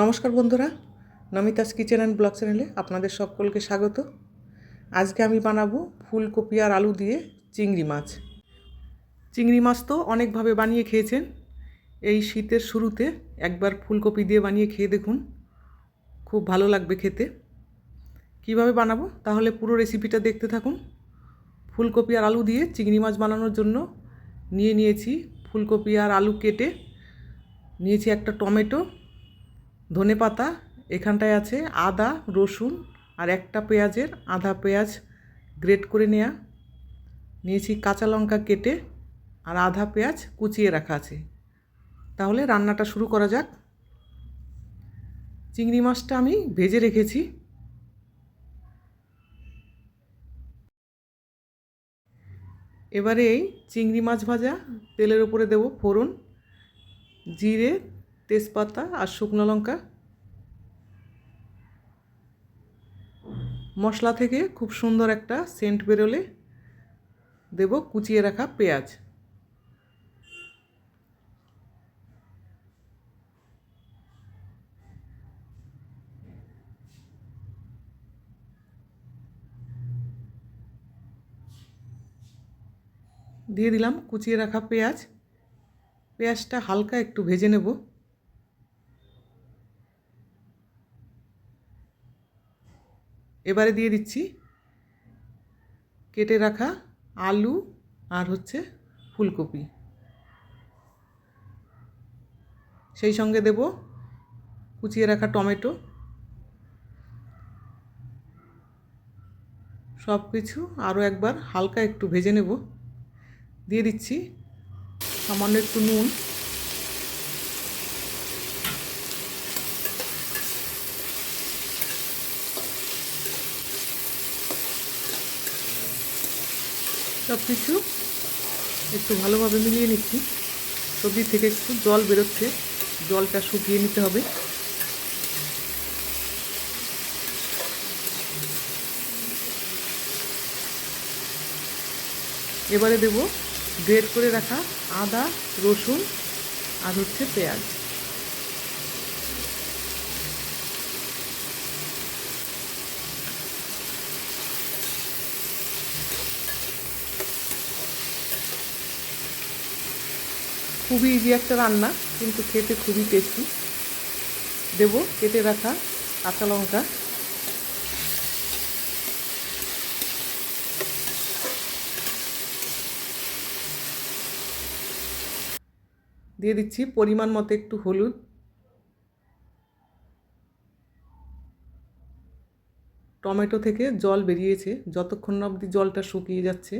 নমস্কার বন্ধুরা, নমিতাস kitchen and blog চ্যানেলে আপনাদের সকলকে স্বাগত। আজকে আমি বানাবো ফুলকপি আর আলু দিয়ে চিংড়ি মাছ। চিংড়ি মাছ তো অনেকভাবে বানিয়ে খেয়েছেন। এই শীতের শুরুতে একবার ফুলকপি দিয়ে বানিয়ে খেয়ে দেখুন, খুব ভালো লাগবে খেতে। কীভাবে বানাবো? তাহলে পুরো রেসিপিটা দেখতে থাকুন। ফুলকপি আর আলু দিয়ে চিংড়ি মাছ বানানোর জন্য নিয়ে নিয়েছি ফুলকপি আর আলু কেটে নিয়েছি একটা টমেটো ধনে পাতা, এখানটায় আছে আদা, রসুন আর একটা পেঁয়াজের আধা পেঁয়াজ গ্রেট করে নেওয়া নিয়েছি কাঁচা লঙ্কা কেটে আর আধা পেঁয়াজ কুচিয়ে রাখা আছে। তাহলে রান্নাটা শুরু করা যাক। চিংড়ি মাছটা আমি ভেজে রেখেছি। এবারে এই চিংড়ি মাছ ভাজা, তেলের উপরে দেব ফোড়ন, জিরে তেজপাতা আর শুকনো লঙ্কা। মশলা থেকে খুব সুন্দর একটা সেন্ট বেরোলে দেব কুচিয়ে রাখা পেঁয়াজ। দিয়ে দিলাম কুচিয়ে রাখা পেঁয়াজ। পেঁয়াজটা হালকা একটু ভেজে নেব। এবারে দিয়ে দিচ্ছি কেটে রাখা আলু আর হচ্ছে ফুলকপি। সেই সঙ্গে দেব কুচিয়ে রাখা টমেটো। সব কিছু আরও একবার হালকা একটু ভেজে নেব। দিয়ে দিচ্ছি সামান্য একটু নুন। সব কিছু একটু ভালোভাবে মিলিয়ে নিচ্ছি। সবজি থেকে একটু জল বেরোচ্ছে, জলটা শুকিয়ে নিতে হবে। এবারে দেব গ্রেট করে রাখা আদা, রসুন আর হচ্ছে পেঁয়াজ। খুবই ইজি একটা রান্না, কিন্তু খেতে খুবই টেস্টি দেব কেটে রাখা কাঁচা লঙ্কা। দিয়ে দিচ্ছি পরিমাণ মতো একটু হলুদ। টমেটো থেকে জল বেরিয়েছে, যতক্ষণ অবধি জলটা শুকিয়ে যাচ্ছে,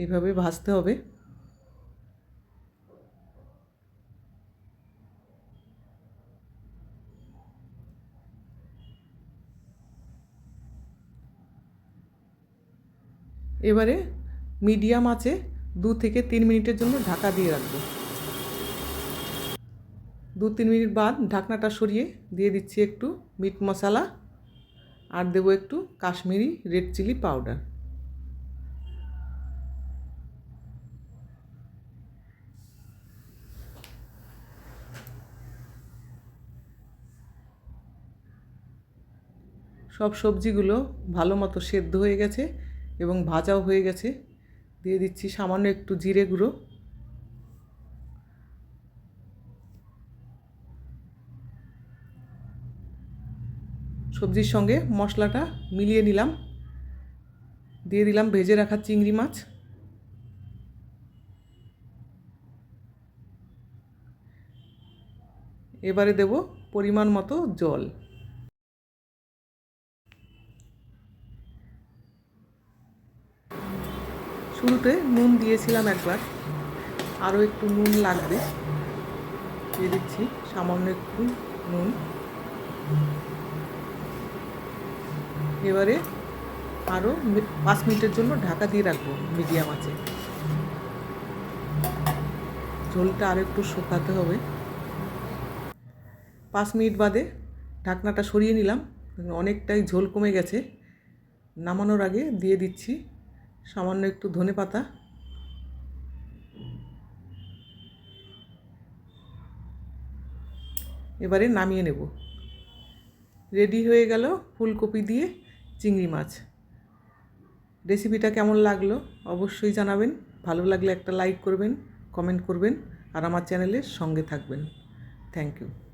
এইভাবে ভাজতে হবে। এবারে মিডিয়াম আছে, দু থেকে তিন মিনিটের জন্য ঢাকা দিয়ে রাখব। দু তিন মিনিট বাদ ঢাকনাটা সরিয়ে দিয়ে দিচ্ছি একটু মিট মশলা আর দেবো একটু কাশ্মীরি রেড চিলি পাউডার। সব সবজিগুলো ভালো মতো সেদ্ধ হয়ে গেছে। এবং ভাজাও হয়ে গেছে। দিয়ে দিচ্ছি সামান্য একটু জিরে গুঁড়ো। সবজির সঙ্গে মশলাটা মিলিয়ে নিলাম। দিয়ে দিলাম ভেজে রাখা চিংড়ি মাছ। এবারে দেব পরিমাণ মতো জল। শুরুতে নুন দিয়েছিলাম একবার। আরও একটু নুন লাগবে। দিয়ে দিচ্ছি সামান্য একটু নুন। এবারে আরও পাঁচ মিনিটের জন্য ঢাকা দিয়ে রাখব মিডিয়াম আছে ঝোলটা আর একটু শুকাতে হবে। পাঁচ মিনিট বাদে ঢাকনাটা সরিয়ে নিলাম। অনেকটাই ঝোল কমে গেছে। নামানোর আগে দিয়ে দিচ্ছি সামান্য একটু ধনে পাতা। এবারে নামিয়ে নেব। রেডি হয়ে গেল ফুলকপি দিয়ে চিংড়ি মাছ। রেসিপিটা কেমন লাগল অবশ্যই জানাবেন। ভালো লাগলে একটা লাইক করবেন, কমেন্ট করবেন আর আমার চ্যানেলের সঙ্গে থাকবেন। Thank you.